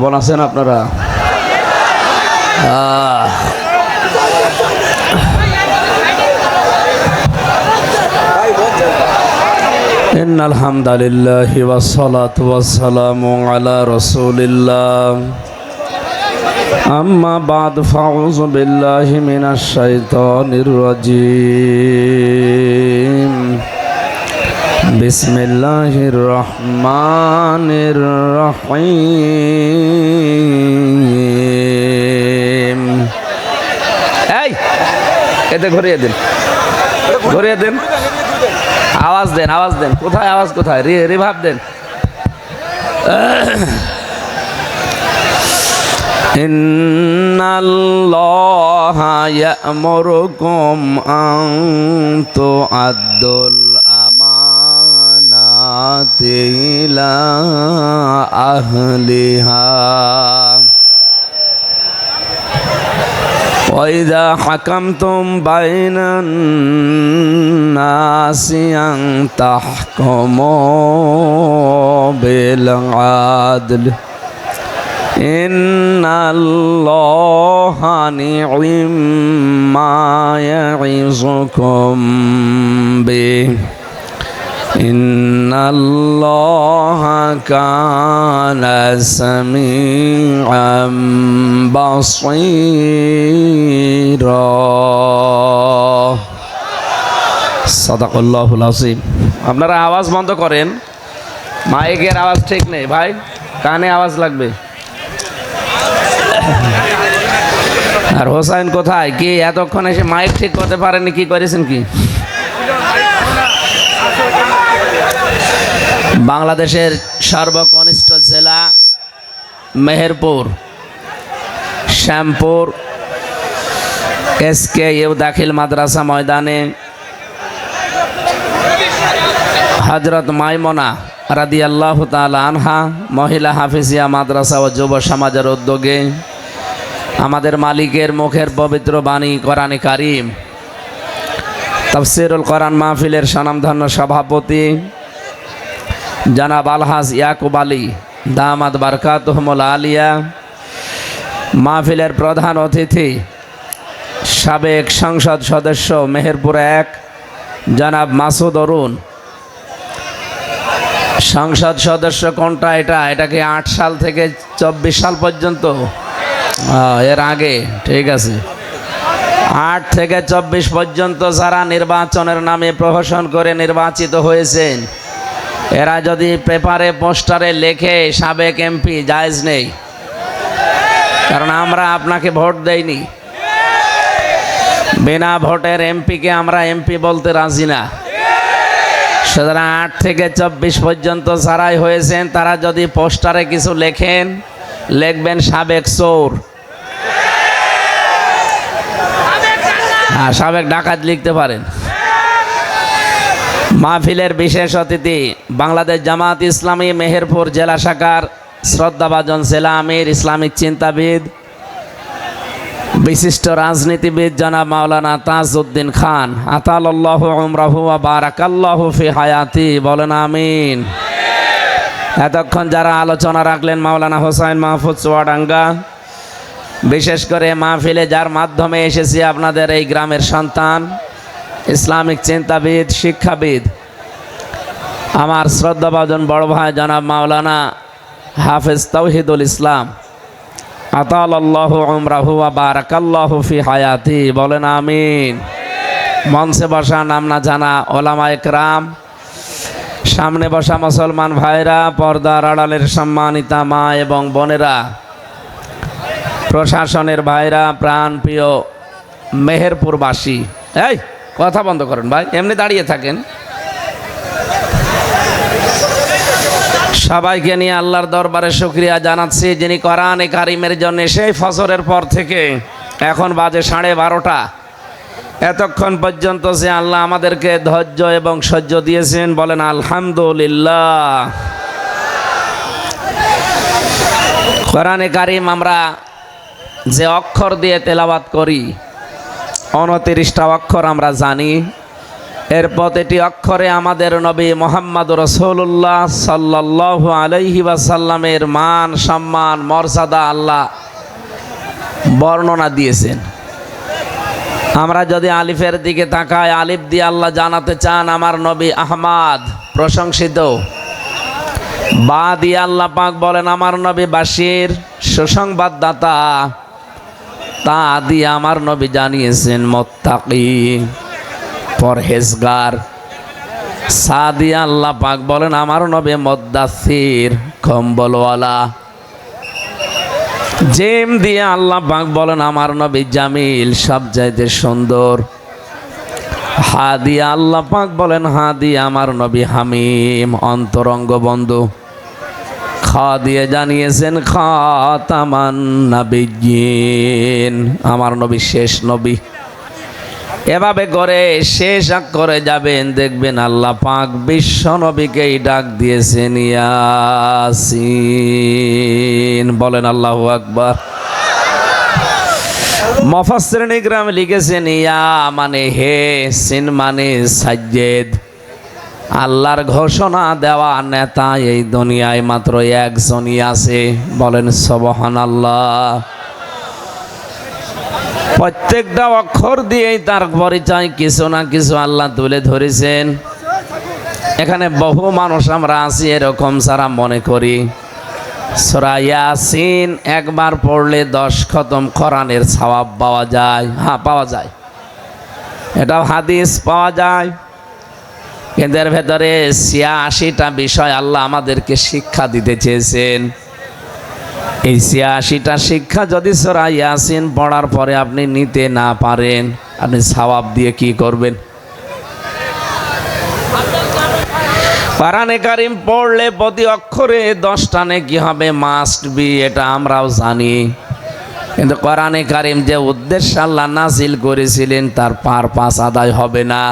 কেমন আছেন আপনারা আহ إن الحمد لله والصلاة والسلام على رسول الله أما بعد فأعوذ بالله من الشيطان الرجيم بسم الله الرحمن الرحيم এই এতে ঘুরিয়ে দিন ঘুরিয়ে দিন আওয়াজ দেন আওয়াজ দেন কোথায় আওয়াজ কোথায় রি রিভাব দেন إن الله يأمركم أن تؤدوا إلى أهلها. وإذا حكمتم بين الناس أن تحكموا بالعدل. إن الله نعم ما يعظكم به. إن الله كان سميعا بصيرا صدق الله العظيم আপনারা আওয়াজ বন্ধ করেন মাইকের আওয়াজ ঠিক নেই ভাই কানে আওয়াজ লাগবে আর হোসাইন কোথায় কি এতক্ষণ এসে মাইক ঠিক করতে পারেনি কি করেছেন কি বাংলাদেশের সর্বকনিষ্ঠ জেলা Meherpur. Shyampur S K U দাখিল মাদ্রাসা ময়দানে হজরত মাইমনা রাদি আল্লাহ আনহা, মহিলা হাফিজিয়া মাদ্রাসা ও যুব সমাজের উদ্যোগে আমাদের মালিকের মুখের পবিত্র বাণী কোরআনে কারিম। তফসিরুল কোরআন মাহফিলের স্বনামধন্য সভাপতি জনাব আলহাজ ইয়াকুব আলী দামাদ বারকাতহমুল আলিয়া, মাহফিলের প্রধান অতিথি, সাবেক সংসদ সদস্য মেহেরপুর এক, জনাব মাসুদ অরুণ। সংসদ সদস্য কোনটা এটা? এটাকে আট সাল থেকে চব্বিশ সাল পর্যন্ত? এর আগে, ঠিক আছে। আট থেকে চব্বিশ পর্যন্ত যারা নির্বাচনের নামে প্রহসন করে নির্বাচিত হয়েছেন এরা যদি পেপারে, পোস্টারে লেখে, সাবেক এমপি জায়জ নেই। কারণ আমরা আপনাকে ভোট দেইনি। বিনা ভোটের এমপিকে আমরা এমপি বলতে রাজি না। সুতরাং আট থেকে চব্বিশ পর্যন্ত যারাই হয়েছেন, তারা যদি পোস্টারে কিছু লেখেন, লিখবেন সাবেক চোর। হ্যাঁ সাবেক ডাকাত লিখতে পারেন। মাহফিলের বিশেষ অতিথি বাংলাদেশ জামাত ইসলামী মেহেরপুর জেলা শাখার শ্রদ্ধাভাজন জেলা আমির ইসলামিক চিন্তাবিদ, বিশিষ্ট রাজনীতিবিদ জনাব মাওলানা তাজউদ্দিন খান। আতাল্লাহ উমরাহু বারাকাল্লাহু ফি হায়াতি, বলেন আমিন। এতক্ষণ যারা আলোচনা রাখলেন মাওলানা হোসাইন মাহফুজ চুয়াডাঙ্গা, বিশেষ করে মাহফিলে যার মাধ্যমে এসেছি আপনাদের এই গ্রামের সন্তান ইসলামিক চিন্তাবিদ, শিক্ষাবিদ। আমার শ্রদ্ধাভাজন বড় ভাই জনাব মাওলানা হাফেজ তৌহিদুল ইসলাম। আতাল আল্লাহ উমরাহু বারাকাল্লাহু ফি হায়াতি। বলেন আমিন। মঞ্চে বসা নাম না জানা ওলামা একরাম। সামনে বসা মুসলমান ভাইরা, পর্দার আড়ালের সম্মানিতা মা এবং বোনেরা। প্রশাসনের ভাইরা প্রাণ প্রিয় মেহেরপুরবাসী। এই! কথা বন্ধ করেন ভাই, এমনি দাঁড়িয়ে থাকেন। সবাইকে নিয়ে আল্লাহর দরবারে শুক্রিয়া জানাচ্ছি, যিনি কোরআনে কারিমের জন্য সেই ফসরের পর থেকে এখন বাজে সাড়ে বারোটা। এতক্ষণ পর্যন্ত যে আল্লাহ আমাদেরকে ধৈর্য এবং সহ্য দিয়েছেন, বলেন আলহামদুলিল্লাহ। কোরআনে কারিম আমরা যে অক্ষর দিয়ে তেলাবাত করি উনতিরিশটা অক্ষর আমরা জানি। এর প্রতিটি অক্ষরে আমাদের নবী মোহাম্মদ রসৌল্লাহ সাল্লাহ আলহি সাল্লামের মান, সম্মান, মর্যাদা আল্লাহ বর্ণনা দিয়েছেন। আমরা যদি আলিফের দিকে তাকাই, আলিফ দিয়ে আল্লাহ জানাতে চান, আমার নবী আহমাদ প্রশংসিত। বা দিয়ে আল্লাহ পাক বলেন, আমার নবী বাসির সুসংবাদদাতা। তা দিয়ে আমার নবী জানিয়েছেন, মোত্তাকি, পরহেজগার। সাদিয়া আল্লাহ পাক বলেন, আমার নবী মদ্দাসির কম্বলওয়ালা। জেম দিয়ে আল্লাহ পাক বলেন, আমার নবী জামিল, সব চাইতে সুন্দর। হা দিয়ে আল্লাহ পাক বলেন হা দিয়ে আমার নবী হামিম, অন্তরঙ্গ বন্ধু। খ দিয়ে জানিয়েছেন, খাতামান নাবিয়িন আমার নবী শেষ নবী। এভাবে করে শেষ করে যাবেন, দেখবেন আল্লাহ পাক বিশ্ব নবীকেই ডাক দিয়েছেন, ইয়াসিন। বলেন আল্লাহ আকবার। মফাসশ্রেণী গ্রাম লিখেছেন, ইয়া মানে হে সিন মানে সাজ্জেদ। আল্লাহর ঘোষণা দেওয়া নেতা এই দুনিয়ায় মাত্র একজনই আছে। বলেন সবহান আল্লাহ প্রত্যেকটা অক্ষর দিয়েই তার পরিচয় কিছু না কিছু আল্লাহ তুলে ধরেছেন। এখানে বহু মানুষ আমরা আছি, এরকম সারা মনে করি। সরাইয়াসিন একবার পড়লে দশ খতম কোরআনের সওয়াব পাওয়া যায়। হ্যাঁ পাওয়া যায়। এটাও হাদিস পাওয়া যায়। এর ভেতরে ছিয়াশিটা বিষয় আল্লাহ আমাদেরকে শিক্ষা দিতে চেয়েছেন। এই ছিয়াশিটা শিক্ষা যদি সোরা ইয়াসিন পড়ার পরে আপনি নিতে না পারেন, আপনি সওয়াব দিয়ে কি করবেন? কোরআনে কারিম পড়লে প্রতি অক্ষরে দশটা কি হবে মাস্ট বি এটা আমরাও জানি। কিন্তু কোরআনে কারিম যে উদ্দেশ্য আল্লাহ নাজিল করেছিলেন, তার পার পাস আদায় হবে না।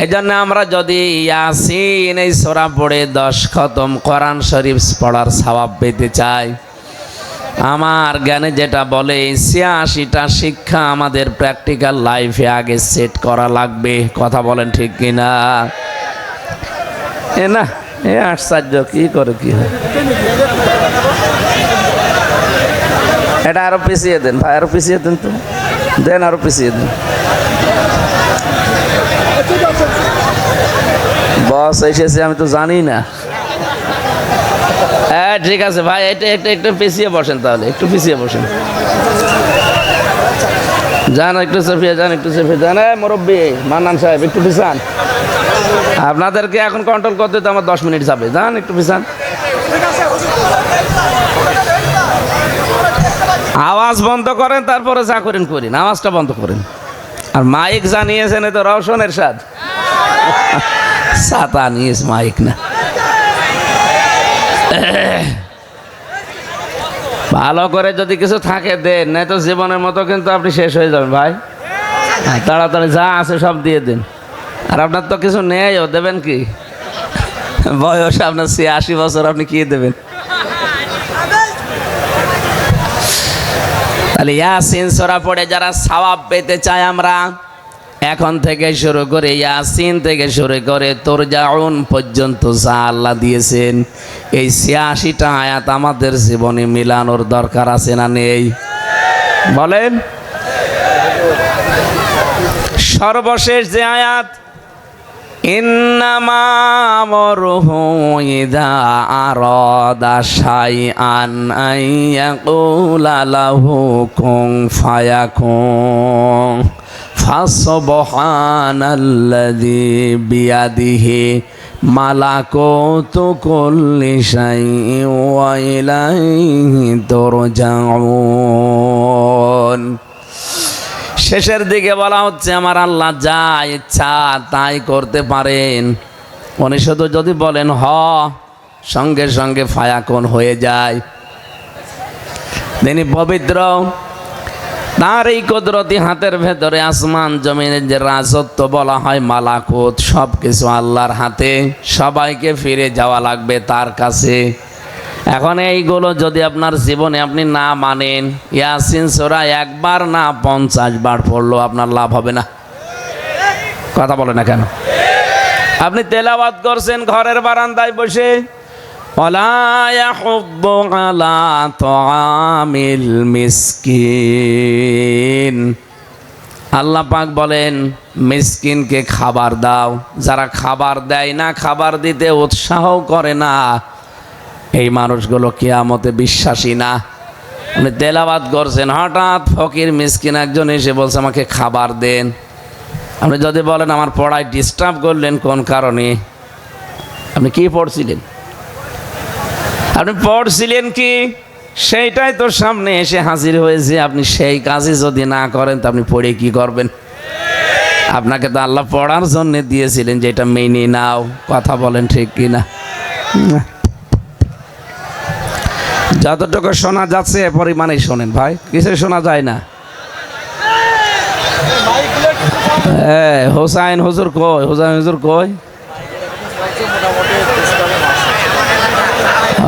এই জন্য আমরা যদি ইয়াসিন এই সোরা পড়ে দশ খতম কোরআন শরীফ পড়ার স্বভাব পেতে চাই। আমার জ্ঞানে যেটা বলে ছিয়াশিটা শিক্ষা আমাদের প্র্যাকটিক্যাল লাইফে আগে সেট করা লাগবে। কথা বলেন ঠিক কিনা? এ না, এ আশ্চর্য, কি করে কি হয়? এটা আরও পিছিয়ে দেন, ভাই, আরও পিছিয়ে দেন তো। দেন, আরও পিছিয়ে দেন। বস এসেছে, আমি তো জানি না। হ্যাঁ ঠিক আছে, ভাই, এটা একটু একটু পিছিয়ে বসেন তাহলে, একটু পিছিয়ে বসেন। যান একটু চেপিয়ে যান একটু চেপিয়ে যান, এই মুরব্বী, মান্নান সাহেব, একটু পিছান। আপনাদেরকে এখন কন্ট্রোল করতে তো আমার দশ মিনিট যাবে। যান, একটু পিছান। আওয়াজ বন্ধ করেন, তারপরে যা করেন করেন। আওয়াজটা বন্ধ করেন। আর মাইক জানিয়েছেন, এ তো রওশনের সাথ সাতা নিয়েছ মাইক না। ভালো করে যদি কিছু থাকে দেন নাই তো জীবনের মতো কিন্তু আপনি শেষ হয়ে যাবেন ভাই। হ্যাঁ, তাড়াতাড়ি যা আছে সব দিয়ে দিন। আর আপনার তো কিছু নেইও দেবেন কি? বয়স আপনার সে আশি বছর আপনি কি দেবেন? তাহলে ইয়াসিন সরা পড়ে যারা সওয়াব পেতে চায় আমরা। এখন থেকে শুরু করে ইয়াসিন থেকে শুরু করে তোর যাউন পর্যন্ত যা আল্লাহ দিয়েছেন, এই ছিয়াশিটা আয়াত আমাদের জীবনে মিলানোর দরকার আছে না নেই? বলেন। সর্বশেষ যে আয়াত, ইন্নামা ফাসবহানাল্লাযী বিয়াদিহি মালাকুতু কুল্লি শাইইন ওয়া ইলাইহি তুরজাউন। শেষের দিকে বলা হচ্ছে, আমার আল্লাহ যা ইচ্ছা তাই করতে পারেন। উনি শুধু যদি বলেন, হ সঙ্গে সঙ্গে ফায়াকন হয়ে যায়। তিনি পবিত্র তার এই কুদরতি হাতের ভেতরে আসমান জমিনের যে রাজত্ব বলা হয় মালাকুত সব কিছু আল্লাহর হাতে। সবাইকে ফিরে যাওয়া লাগবে তার কাছে। এখন এইগুলো যদি আপনার জীবনে আপনি না মানেন, ইয়াসিন সোরা একবার না পঞ্চাশ বার পড়ল আপনার লাভ হবে না। কথা বলে না কেন? আপনি তেলাওয়াত করছেন ঘরের বারান্দায় বসে। ولا يحض على طعام المسكين আল্লাহ পাক বলেন মিসকিনকে খাবার দাও যারা খাবার দেয় না খাবার দিতে উৎসাহ করে না এই মানুষগুলো কেয়ামতে বিশ্বাসী না উনি তেলাবাদ করছেন হঠাৎ ফকির মিসকিন একজন এসে বলছে আমাকে খাবার দেন আপনি যদি বলেন আমার পড়ায় ডিস্টার্ব করলেন কোন কারণে আপনি কি পড়ছিলেন আপনি পড়ছিলেন কি? সেইটাই তো সামনে এসে হাজির হয়েছে। আপনি সেই কাজই যদি না করেন, তো আপনি পড়ে কি করবেন? আপনাকে তো আল্লাহ পড়ার জন্য দিয়েছিলেন যে এটা মেনে নাও। কথা বলেন ঠিক কি না যতটুকু শোনা যাচ্ছে, এ পরিমাণেই শোনেন ভাই। কিছু শোনা যায় না? হ্যাঁ হোসাইন হুজুর কই? হোসাইন হুজুর কই?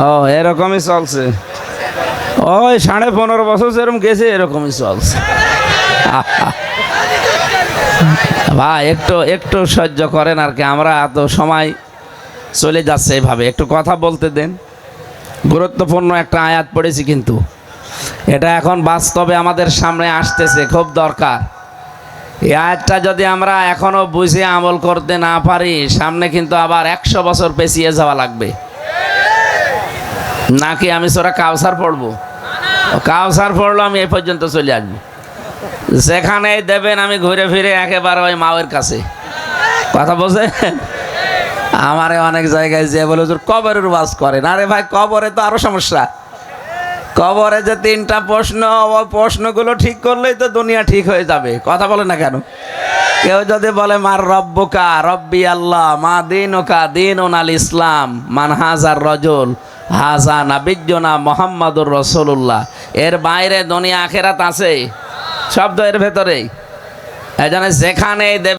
ও, এরকমই চলছে। ওই সাড়ে পনেরো বছর যেরকম গেছে, এরকমই চলছে। ভাই, একটু একটু সহ্য করেন আর কি, আমরা এত সময় চলে যাচ্ছে এভাবে। একটু কথা বলতে দেন। গুরুত্বপূর্ণ একটা আয়াত পড়েছি কিন্তু। এটা এখন বাস্তবে আমাদের সামনে আসতেছে, খুব দরকার। এই আয়াতটা যদি আমরা এখনও বুঝে আমল করতে না পারি, সামনে কিন্তু আবার একশো বছর পেছিয়ে যাওয়া লাগবে। নাকি আমি সোরা কাউসার পড়ব? কাউসার পড়ল আমি এই পর্যন্ত চলে আসব। যেখানে দেবেন আমি ঘুরে ফিরে একেবারে ওই মাওয়ের কাছে। কথা বলছে আমারে অনেক জায়গায় যে বলে, হুজুর, কবরের বাস করেন। আরে ভাই, কবরে তো আরও সমস্যা। কবরে যে তিনটা প্রশ্ন প্রশ্নগুলো ঠিক করলেই তো দুনিয়া ঠিক হয়ে যাবে। কথা বলে না কেন? কেউ যদি বলে, মার রব্বকা, রব্বি আল্লাহ, মা দিন ওকা দিন ওনাল ইসলাম, মান হাজার রজল হাজা নাবিজ্জনা মোহাম্মদুর রসুল্লাহ এর বাইরে দুনিয়া আখেরাত আছে। শব্দ এর ভেতরে এজন্য যেখানে